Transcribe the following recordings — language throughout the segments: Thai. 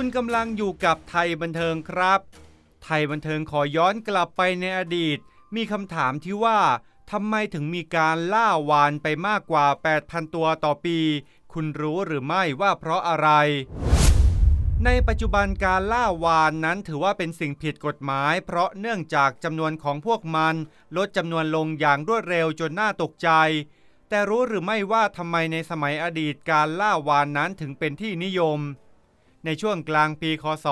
คุณกำลังอยู่กับไทยบันเทิงครับ ไทยบันเทิงขอย้อนกลับไปในอดีต มีคำถามที่ว่าทำไมถึงมีการล่าวานไปมากกว่า 8,000 ตัวต่อปี คุณรู้หรือไม่ว่าเพราะอะไร ในปัจจุบันการล่าวานนั้นถือว่าเป็นสิ่งผิดกฎหมาย เพราะเนื่องจากจำนวนของพวกมัน ลดจำนวนลงอย่างรวดเร็วจนน่าตกใจแต่รู้หรือไม่ว่าทำไมในสมัยอดีตการล่าวานนั้นถึงเป็นที่นิยม ในช่วงกลางปีคศ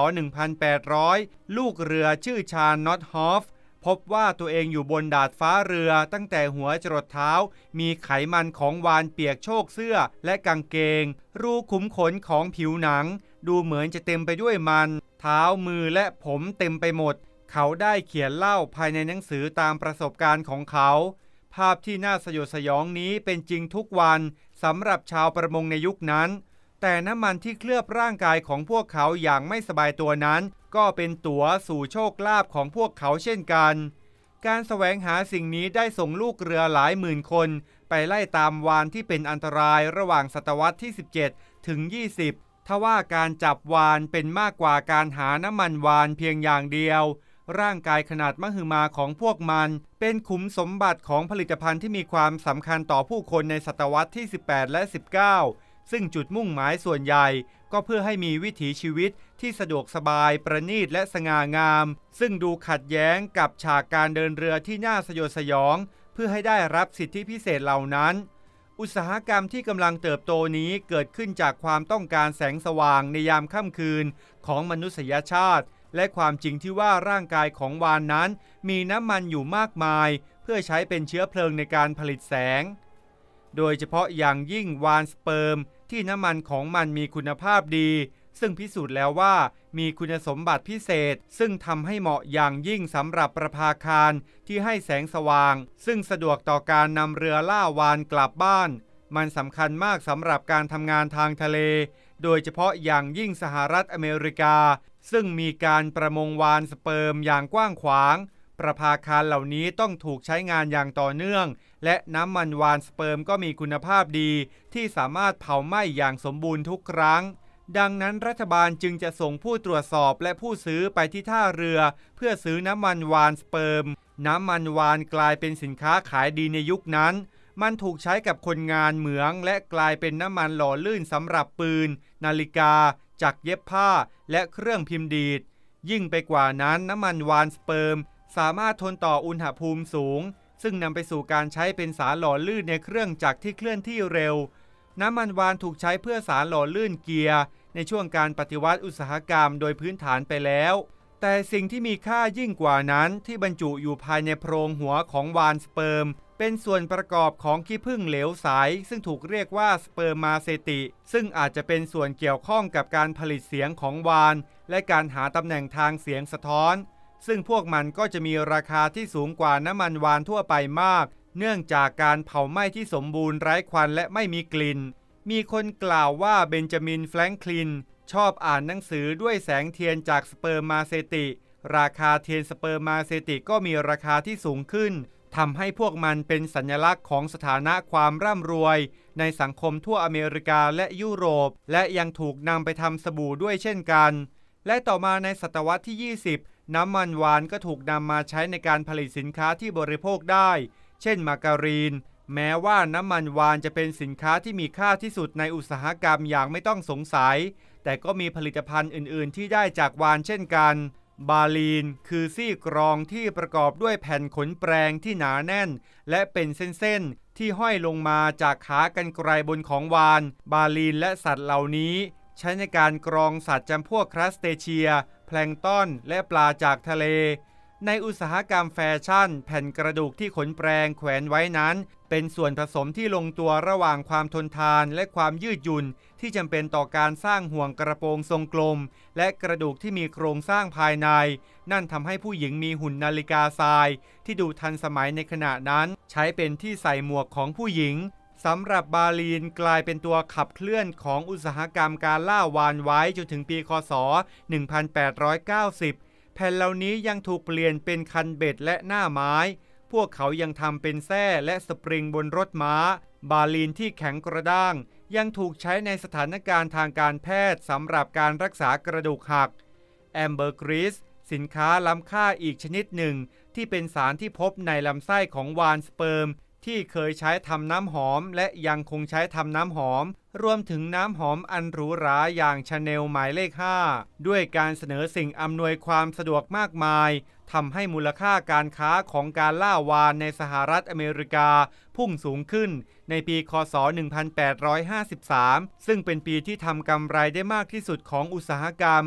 1800 ลูกเรือชื่อชาญน็อตฮอฟพบว่าตัวเองอยู่บนดาดฟ้าเรือตั้งแต่หัวจรดเท้า มีไขมันของวานเปียกโชกเสื้อและกางเกง รูขุมขนของผิวหนัง ดูเหมือนจะเต็มไปด้วยมัน เท้ามือและผมเต็มไปหมด เขาได้เขียนเล่าภายในหนังสือตามประสบการณ์ของเขา ภาพที่น่าสยดสยองนี้เป็นจริงทุกวันสำหรับชาวประมงในยุคนั้น แต่น้ำมันที่เคลือบร่างกายของพวกเขาอย่างไม่สบายตัวนั้น ก็เป็นตั๋วสู่โชคลาภของพวกเขาเช่นกัน การแสวงหาสิ่งนี้ได้ส่งลูกเรือหลายหมื่นคน ไปไล่ตามวานที่เป็นอันตรายระหว่างศตวรรษที่ 17 ถึง 20 ทว่าการจับวานเป็นมากกว่าการหาน้ำมันวานเพียงอย่างเดียวร่างกายขนาดมหึมาของพวกมัน เป็นขุมสมบัติของผลิตภัณฑ์ที่มีความสำคัญต่อผู้คนในศตวรรษที่ 18 และ 19 ซึ่งจุดมุ่งหมายส่วนใหญ่ก็เพื่อให้มีวิถีชีวิตที่สะดวกสบายประณีตและสง่างาม ซึ่งดูขัดแย้งกับฉากการเดินเรือที่น่าสยดสยอง เพื่อให้ได้รับสิทธิพิเศษเหล่านั้น อุตสาหกรรมที่กำลังเติบโตนี้เกิดขึ้นจากความต้องการแสงสว่างในยามค่ำคืนของมนุษยชาติ และความจริงที่ว่าร่างกายของวานนั้น มีน้ำมันอยู่มากมาย เพื่อใช้เป็นเชื้อเพลิงในการผลิตแสง โดยเฉพาะอย่างยิ่งวานสเปิร์ม ที่น้ำมันของมันมีคุณภาพดี ซึ่งพิสูจน์แล้วว่ามีคุณสมบัติพิเศษ ซึ่งทำให้เหมาะอย่างยิ่งสำหรับประภาคารที่ให้แสงสว่าง ซึ่งสะดวกต่อการนำเรือล่าวานกลับบ้าน มันสำคัญมากสำหรับการทำงานทางทะเล โดยเฉพาะอย่างยิ่งสหรัฐอเมริกา ซึ่งมีการประมงวานสเปิร์มอย่างกว้างขวาง ประภาคารเหล่านี้ต้องถูกใช้งานอย่างต่อเนื่อง และน้ำมันวานสเปิร์มก็มีคุณภาพดี ที่สามารถเผาไหม้อย่างสมบูรณ์ทุกครั้ง ดังนั้นรัฐบาลจึงจะส่งผู้ตรวจสอบและผู้ซื้อไปที่ท่าเรือ เพื่อซื้อน้ำมันวานสเปิร์ม น้ำมันวานกลายเป็นสินค้าขายดีในยุคนั้น มันถูกใช้กับคนงานเหมือง และกลายเป็นน้ำมันหล่อลื่นสำหรับปืน นาฬิกา จักรเย็บผ้า และเครื่องพิมพ์ดีดยิ่งไปกว่านั้นน้ำมันวานสเปิร์ม สามารถทนต่ออุณหภูมิสูง ซึ่งนำไปสู่การใช้เป็นสารหล่อลื่นในเครื่องจักรที่เคลื่อนที่เร็ว น้ำมันวานถูกใช้เพื่อสารหล่อลื่นเกียร์ ในช่วงการปฏิวัติอุตสาหกรรมโดยพื้นฐานไปแล้ว แต่สิ่งที่มีค่ายิ่งกว่านั้นที่บรรจุอยู่ภายในโพรงหัวของวานสเปิร์มเป็นส่วนประกอบของขี้ผึ้งเหลวใสซึ่งถูกเรียกว่าสเปิร์มาเซติ ซึ่งอาจจะเป็นส่วนเกี่ยวข้องกับการผลิตเสียงของวาน และการหาตำแหน่งทางเสียงสะท้อน ซึ่งพวกมันก็จะมีราคาที่สูงกว่าน้ำมันวานทั่วไปมาก เนื่องจากการเผาไหม้ที่สมบูรณ์ไร้ควันและไม่มีกลิ่น มีคนกล่าวว่าเบนจามินแฟรงคลิน ชอบอ่านหนังสือด้วยแสงเทียนจากสเปิร์มาเซติ ราคาเทียนสเปิร์มาเซติก็มีราคาที่สูงขึ้นทำให้พวกมันเป็นสัญลักษณ์ของสถานะความร่ำรวย ในสังคมทั่วอเมริกาและยุโรป และยังถูกนำไปทำสบู่ด้วยเช่นกัน และต่อมาในศตวรรษที่ 20 น้ำมันวานก็ถูกนำมาใช้ในการผลิตสินค้าที่บริโภคได้ เช่นมาการีน แม้ว่าน้ำมันวานจะเป็นสินค้าที่มีค่าที่สุดในอุตสาหกรรมอย่างไม่ต้องสงสัย แต่ก็มีผลิตภัณฑ์อื่น ๆ ที่ได้จากวานเช่นกัน บาลีน คือซี่กรองที่ประกอบด้วยแผ่นขนแปรงที่หนาแน่น และเป็นเส้น ๆ ที่ห้อยลงมาจากขากันไกรบนของวาน บาลีนและสัตว์เหล่านี้ ใช้ในการกรองสัตว์จำพวกครัสเตเชีย แพลงต้อนและปลาจากทะเล ในอุตสาหกรรมแฟชั่น แผ่นกระดูกที่ขนแปรงแขวนไว้นั้น เป็นส่วนผสมที่ลงตัวระหว่างความทนทานและความยืดหยุ่น ที่จำเป็นต่อการสร้างห่วงกระโปรงทรงกลม และกระดูกที่มีโครงสร้างภายใน นั่นทำให้ผู้หญิงมีหุ่นนาฬิกาทราย ที่ดูทันสมัยในขณะนั้น ใช้เป็นที่ใส่หมวกของผู้หญิง สำหรับบาลีนกลายเป็นตัวขับเคลื่อนของอุตสาหกรรมการล่าวานไว้จนถึงปีคศ 1890 แผ่นเหล่านี้ยังถูกเปลี่ยนเป็นคันเบ็ดและหน้าไม้ พวกเขายังทำเป็นแส้และสปริงบนรถม้า บาลีนที่แข็งกระด้าง ยังถูกใช้ในสถานการณ์ทางการแพทย์สำหรับการรักษากระดูกหัก แอมเบอร์กริสสินค้าล้ำค่าอีกชนิดหนึ่ง ที่เป็นสารที่พบในลำไส้ของวานสเปิร์ม ที่เคยใช้ทำน้ำหอม และยังคงใช้ทำน้ำหอม รวมถึงน้ำหอมอันหรูหราอย่างชาแนลหมายเลข 5 ด้วยการเสนอสิ่งอำนวยความสะดวกมากมายทำให้มูลค่าการค้าของการล่าวานในสหรัฐอเมริกา พุ่งสูงขึ้นในปี คศ 1853 ซึ่งเป็นปีที่ทำกำไรได้มากที่สุดของอุตสาหกรรม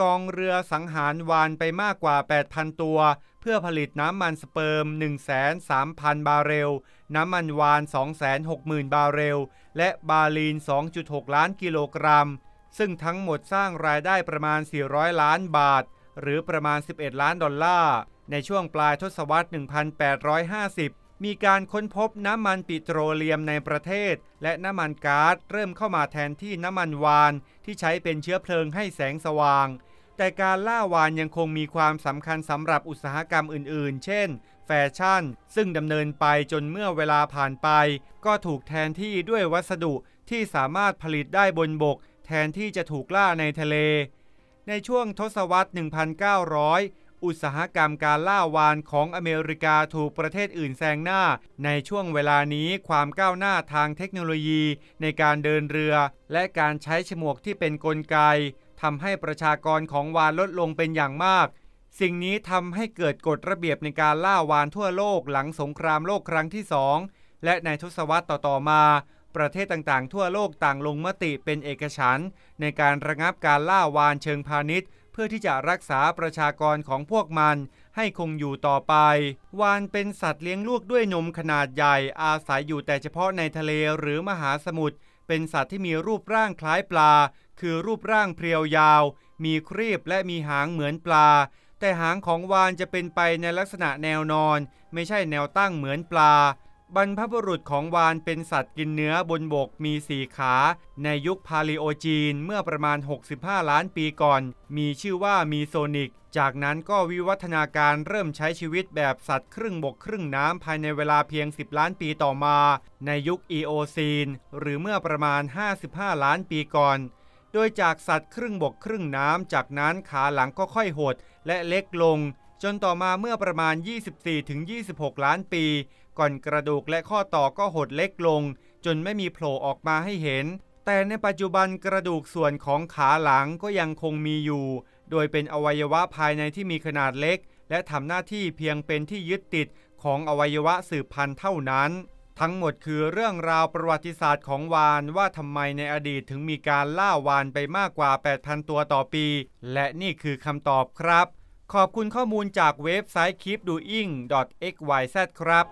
กองเรือสังหารวานไปมากกว่า 8,000 ตัว เพื่อผลิตน้ำมันสเปิร์ม103,000 บาร์เรล น้ำมันวาน 260,000 บาร์เรล และบาลีน 2.6 ล้านกิโลกรัม ซึ่งทั้งหมดสร้างรายได้ประมาณ 400 ล้านบาท หรือประมาณ 11 ล้านดอลลาร์ ในช่วงปลายทศวรรษ 1850 มีการค้นพบน้ำมันปิโตรเลียมในประเทศ และน้ำมันก๊าซเริ่มเข้ามาแทนที่น้ำมันวานที่ใช้เป็นเชื้อเพลิงให้แสงสว่าง แต่การล่าวานยังคงมีความสำคัญสำหรับอุตสาหกรรมอื่น ๆ เช่น แฟชั่น ซึ่งดำเนินไปจนเมื่อเวลาผ่านไป ก็ถูกแทนที่ด้วยวัสดุที่สามารถผลิตได้บนบก แทนที่จะถูกล่าในทะเล ในช่วงทศวรรษ 1900 อุตสาหกรรมการล่าวานของอเมริกาถูกประเทศอื่นแซงหน้า ในช่วงเวลานี้ความก้าวหน้าทางเทคโนโลยี ในการเดินเรือ และการใช้ฉมวกที่เป็นกลไก ทำให้ประชากรของวานลดลงเป็นอย่างมาก สิ่งนี้ทำให้เกิดกฎระเบียบในการล่าวานทั่วโลกหลังสงครามโลกครั้งที่สองและในทศวรรษต่อๆมา ประเทศต่างๆ ทั่วโลกต่างลงมติเป็นเอกฉันท์ในการระงับการล่าวานเชิงพาณิชย์ เพื่อที่จะรักษาประชากรของพวกมัน ให้คงอยู่ต่อไป วานเป็นสัตว์เลี้ยงลูกด้วยนมขนาดใหญ่อาศัยอยู่แต่เฉพาะในทะเลหรือมหาสมุทร เป็นสัตว์ที่มีรูปร่างคล้ายปลา คือรูปร่างเพรียวยาว มีครีบและมีหางเหมือนปลา แต่หางของวานจะเป็นไปในลักษณะแนวนอน ไม่ใช่แนวตั้งเหมือนปลา บรรพบุรุษของวานเป็นสัตว์กินเนื้อบนบกมีสี่ขา ในยุคพาลิโอจีนเมื่อประมาณ 65 ล้านปีก่อน มีชื่อว่ามีโซนิก จากนั้นก็วิวัฒนาการเริ่มใช้ชีวิตแบบสัตว์ครึ่งบกครึ่งน้ำภายในเวลาเพียง 10 ล้านปีต่อมา ในยุคอีโอซีน หรือเมื่อประมาณ 55 ล้านปีก่อน โดยจากสัตว์ครึ่งบกครึ่งน้ำจากนั้นขาหลังก็ค่อยหดและเล็กลง จนต่อมาเมื่อประมาณ 24-26 ล้านปี ก่อนกระดูกและข้อต่อก็หดเล็กลง จนไม่มีโผล่ออกมาให้เห็น แต่ในปัจจุบันกระดูกส่วนของขาหลังก็ยังคงมีอยู่ โดยเป็นอวัยวะภายในที่มีขนาดเล็ก และทำหน้าที่เพียงเป็นที่ยึดติดของอวัยวะสืบพันธุ์เท่านั้น ทั้งหมดคือเรื่องราวประวัติศาสตร์ของวานว่าทำไมในอดีตถึงมีการล่าวานไปมากกว่า 8,000 ตัวต่อปี และนี่คือคำตอบครับ ขอบคุณข้อมูลจากเว็บไซต์ keepdoing.xyz ครับ